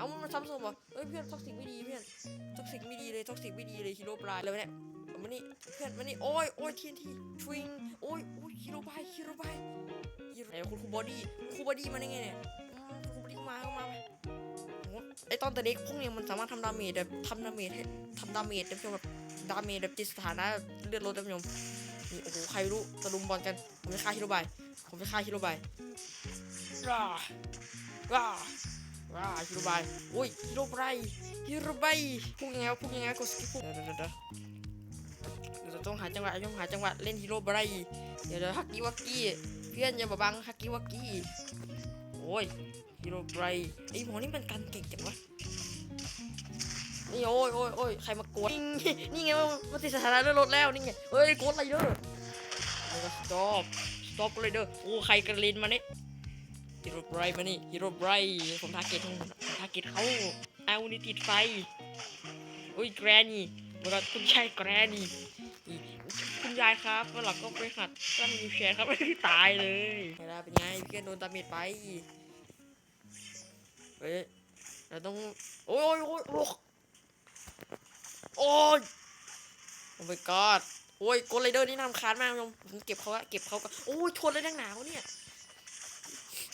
เอามันซ้ำศพเหรอเอ้ยเพื่อนท็อกซิกไม่ดีเพื่อนท็อกซิกไม่ดีเลยท็อกซิกไม่ดีเลยฮีโร่ปลายเลยวเนี่ยมานี่เพื่อนมานี่โอ้ยโอ้ยทีนทีทวิงโอ้ยโอ้ยฮีโร่บายฮีโร่บายฮีโร่ไหนคุณครูบอดี้คุณครูบอดี้มาได้ไงเนี่ยคุณครูบอดี้มาก็มาไปไอตอนแต่เด็กพวกเนี้ยมันสามารถทำดาเมจแบบทำดาเมจให้ทำดาเมจได้เพียงแบบดาเมจแบบจิตสถานะเลือดลดได้เพียงนี่โอ้โหใครรู้ตะลุมบอลกันผมจะฆ่าฮีโร่บายผมจะฆ่าฮีโร่บายร่าร่า ว้าฮิโรบายโอ้ยฮิโรบายฮิโรบายพูดยังไงวะพูดยังไงกดสกิปพูดเดี๋ยวเดี๋ยวเดี๋ยวเราต้องหาจังหวะต้องหาจังหวะเล่นฮิโรบายเดี๋ยวเดี๋ยวฮักกี้วักกี้เพื่อนอย่าบังฮักกี้วักกี้โอ้ยฮิโรบายไอหมอนี่มันกันเก่งจังวะนี่โอ้ยโอ้ยโอ้ยใครมากดนี่นี่ไงมันมันติดสถานะเลื่อรถแล้วนี่ไงเฮ้ยกดอะไรเด้อแล้วก็สต็อปสต็อปเลยเด้อโอ้ใครกระเลนมาเนี่ย ฮีโร่ไบรท์มานี่ฮีโร่ไบรท์ผมทาร์เก็ตผมทาร์เก็ตเขาเอานี่ติดไฟอุ้ยแกรนี่มันก็คุณชายแกรนี่คุณยายครับวันหลังก็ไปหัดตั้งวิวแชร์ครับไม่ได้ตายเลยเวลาเป็นไงพี่แกโดนตาเมจไปเฮ้ยเราต้องโอ้ยโอ้ยโอ้ยโอ้ยโอ้ my god โอ้ยโกลไรเดอร์นี่นำคาญมากผมเก็บเขาอะเก็บเขาก็โอ้ยชนเลยดังหนาวเนี่ย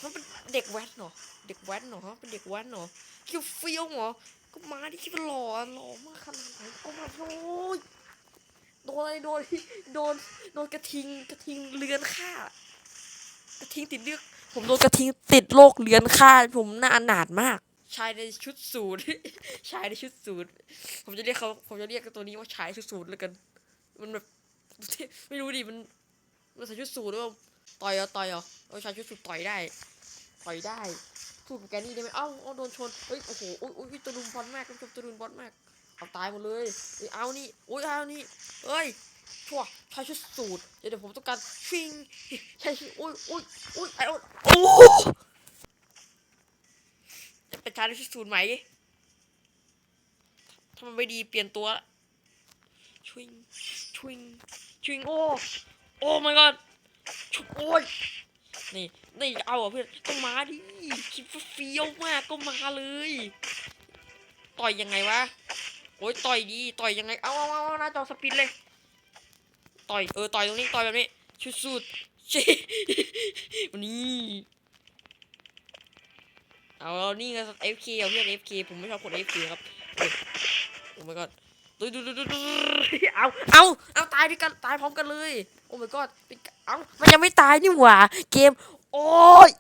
มันเป็นเด็กแว้นเหรอ เด็กแว้นเหรอเป็นเด็กแว้นเหรอคิวเฟี้ยวเหรอ ก็มาดิคิดว่าหล่อหล่อมากขนาดไหนก็มาโอ้ยโดนอะไรโดนโดนโดนกระทิงกระทิงเลือนฆ่ากระทิงติดเลือกผมโดนกระทิงติดโรคเลือนฆ่าผมหน้าอนาถมาก ชายในชุดสูทชายในชุดสูทผมจะเรียกเขาผมจะเรียกตัวนี้ว่าชายชุดสูทแล้วกัน มันแบบไม่รู้ดิมันมันใส่ชุดสูทด้วยต่อยเหรอต่อยเหรอเอาชายชุดสูทต่อยได้ ต่อยได้สู้กับแกนี่ได้ไหมเอ้าเอาโดนชนเฮ้ยโอ้โหอุ้ยอุ้ยตะลุมบอลมากท่านผู้ชมตะลุมบอลมากเอาตายหมดเลยเอ้านี่อุ้ยเอานี่เอ้ยชั่วชายชุดสูทเดี๋ยวเดี๋ยวผมต้องการฟิงใชายชุดอุ้ยอุ้ยอุ้ยไอ้โอ้โอ้จะเป็นชายชุดสูทไหมถ้ามันไม่ดีเปลี่ยนตัวชวิงชวิงชวิงโอ้โอ้ my god ชุโอ้ย นี่นี่เอาอะเพื่อนก็มาดิคิดว่าเฟี้ยวมากก็มาเลย ต่อยยังไงวะโอ้ยต่อยดีต่อยยังไงเอาเอาเอาหน้าจอสปินเลย ต่อยเออต่อยตรงนี้ต่อยแบบนี้ชุดสุดชิวันนี้เอาเอานี่ก็ FK เอาเพื่อน FK ผมไม่ชอบกด FK คครับเฮ้ยโอ้ my god ดูดูดูดูดูเอาเอาเอาตายด้วยกันตายพร้อมกันเลย โอ้ my god เป็น เอามันยังไม่ตายนี่หว่า เกม โอ้ย